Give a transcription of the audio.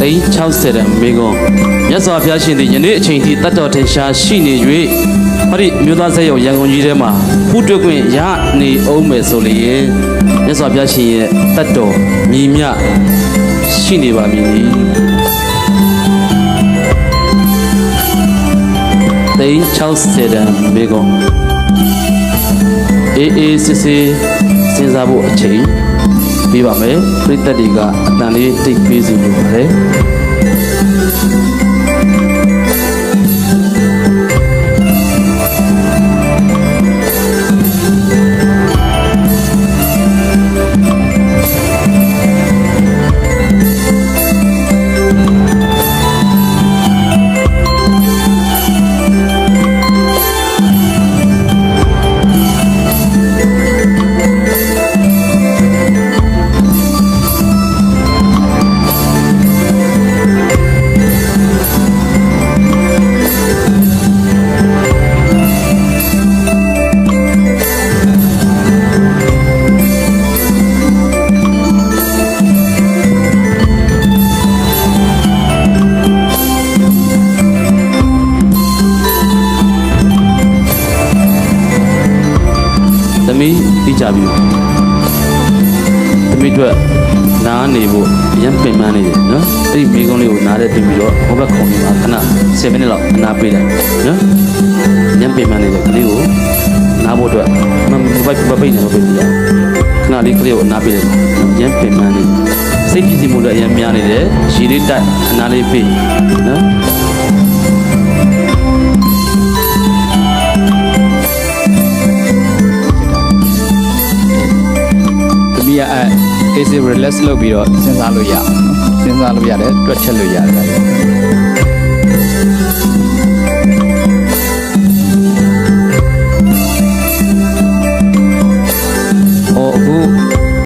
သိန်း60တန်မိကွန်မြတ်စွာဘုရားရှင်သည်ယနေ့အချိန်ထိတတ်တော်ထင်ရှားရှိနေ၍ဟောဒီအမျိုးသားဆက်ရုံရန်ကုန်ကြီးထဲမှာဖူးတွေ့ခွင့်ရနေအောင်မယ်ဆိုလျင်မြတ်စွာဘုရားရှင်ရဲ့တတ်တော်မြည်မြရှိနေပါမည်သိန်း60တန်မိကွန်အေးအေးစစ်စစ်စဉ်းစားဖို့အချိန် ပြီးပါမယ်ပြိတ္တတွေကအတန်လေးတိတ်ပေးစီလိုပါတယ် သမီးပြီးကြပြီသမီးတို့နားနေဖို့ရမ်းပင်ပန်းနေတယ်နော်အဲ့ဒီမိကုံးလေးကိုနားတဲ့တင်ပြီးတော့ဟိုဘက်ခုံနေမှာခဏ7မိနစ်လောက်အနားပေးလိုက်နော်ရမ်းပင်ပန်းနေတဲ့ကလေးကိုနားဖို့အတွက်မမပိုက်မပိတ်နေတော့ပြပြခဏလေးကလေးကိုအနားပေးလိုက်ရမ်းပင်ပန်းနေစိတ်ကြည်စီမှုလည်းအရင်များနေတယ်ရှည်လေးတက်အနားလေးပေးနော် သမီးကအဲ AC relax လုပ်ပြီးတော့စဉ်းစားလို့ရအောင်နော်စဉ်းစားလို့ရတယ်တွက်ချက်လို့ရတယ်